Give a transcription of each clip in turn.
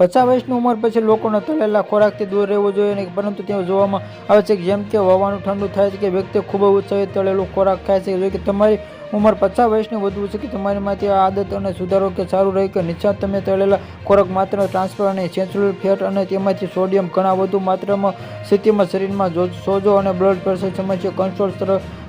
પચાસ વર્ષની ઉંમર પછી લોકોને તળેલા ખોરાકથી દૂર રહેવું જોઈએ પરંતુ તેઓ જોવામાં આવે છે કે જેમ કે હવાનું ઠંડુ થાય છે કે વ્યક્તિ ખૂબ ઉત્સાહિત તળેલું ખોરાક ખાય છે. જો કે તમારી ઉંમર પચાસ વર્ષની વધુ છે કે તમારીમાંથી આ આદત અને સુધારો કે સારું રહે કે નિશાન તમે તળેલા ખોરાક માત્ર ટ્રાન્સફર અને સેન્ચુરલ ફેટ અને તેમાંથી સોડિયમ ઘણા વધુ માત્રામાં સ્થિતિમાં શરીરમાં સોજો અને બ્લડ પ્રેશર સમસ્યા કંટ્રોલ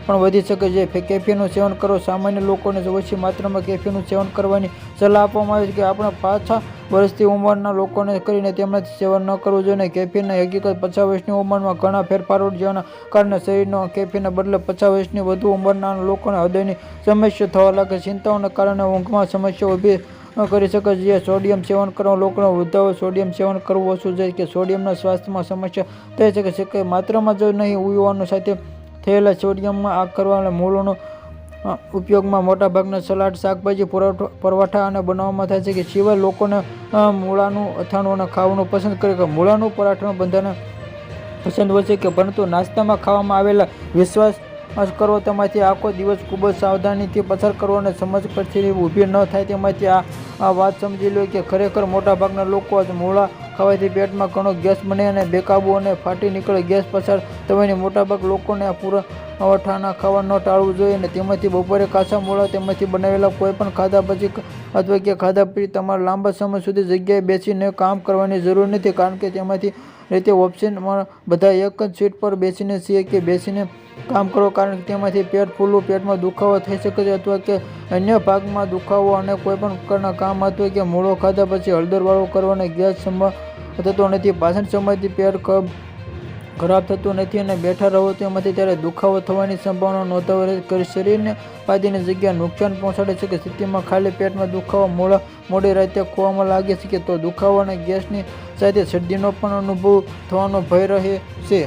પણ વધી શકે છે. કેફીનું સેવન કરો. સામાન્ય લોકોને ઓછી માત્રામાં કેફીનું સેવન કરવાની સલાહ આપવામાં આવે છે કે આપણે પાછા વર્ષથી ઉંમરના લોકોને કરીને તેમનાથી સેવન ન કરવું જોઈએ કેફીનની હકીકત પચાસ વર્ષની ઉંમરમાં ઘણા ફેરફારો જેના કારણે શરીરનો કેફીના બદલે પચાસ વર્ષની વધુ ઉંમરના લોકોને હૃદયની સમસ્યા થવા લાગે. ચિંતાઓને કારણે ઊંઘમાં સમસ્યા ઊભી કરી શકે છે. સોડિયમ સેવન કરવા લોકોને વૃદ્ધાઓ સોડિયમ સેવન કરવું ઓછું છે કે સોડિયમના સ્વાસ્થ્યમાં સમસ્યા થઈ શકે છે કે માત્રામાં જો નહીં, યુવાનો સાથે થયેલા સોડિયમમાં આગ કરવાના મૂળોનો ઉપયોગમાં મોટાભાગના સલાડ, શાકભાજી, પરોઠા અને બનાવવામાં થાય છે કે સિવાય લોકોને મૂળાનું, અથાણું અને ખાવાનું પસંદ કરે કે મૂળાનું પરાઠાનું બંધારણ પસંદ હોય છે કે પરંતુ નાસ્તામાં ખાવામાં આવેલા વિશ્વાસ કરો તેમાંથી આખો દિવસ ખૂબ જ સાવધાનીથી પસાર કરવો અને સમજ પરથી ઊભી ન થાય તેમાંથી આ આ વાત સમજી લો કે ખરેખર મોટાભાગના લોકો જ મૂળા ખાવાથી પેટમાં ઘણો ગેસ બને અને બેકાબુ અને ફાટી નીકળે. ગેસ પસાર થવાની મોટાભાગ લોકોને આ પૂરા અવઠાના ખાવા ન ટાળવું જોઈએ અને તેમાંથી બપોરે કાચા મોળા તેમાંથી બનાવેલા કોઈ પણ ખાધા પછી અથવા કે ખાધા પછી તમારે લાંબા સમય સુધી જગ્યાએ બેસીને કામ કરવાની જરૂર નથી કારણ કે તેમાંથી રીતે ઓપ્શનમાં બધા એક જ સીટ પર બેસીને છીએ કે બેસીને કામ કરો કારણ કે તેમાંથી પેટ ફૂલવું, પેટમાં દુખાવો થઈ શકે છે અથવા કે અન્ય ભાગમાં દુખાવો અને કોઈપણ પ્રકારના કામ અથવા કે મૂળો ખાધા પછી હળદરવાળો કરવાને ગેસ સંભવ થતો નથી પાચન સમયથી પેટ કબ ખરાબ થતું નથી અને બેઠા રહો તેમાંથી ત્યારે દુખાવો થવાની સંભાવના નોંધાવે કરી શરીરને પાદીની જગ્યા નુકસાન પહોંચાડે છે કે સ્થિતિમાં ખાલી પેટમાં દુખાવો મોડા મોડી રાતે ખોવામાં લાગે છે કે તો દુખાવો અને ગેસની સાથે શરદીનો પણ અનુભવ થવાનો ભય રહે છે.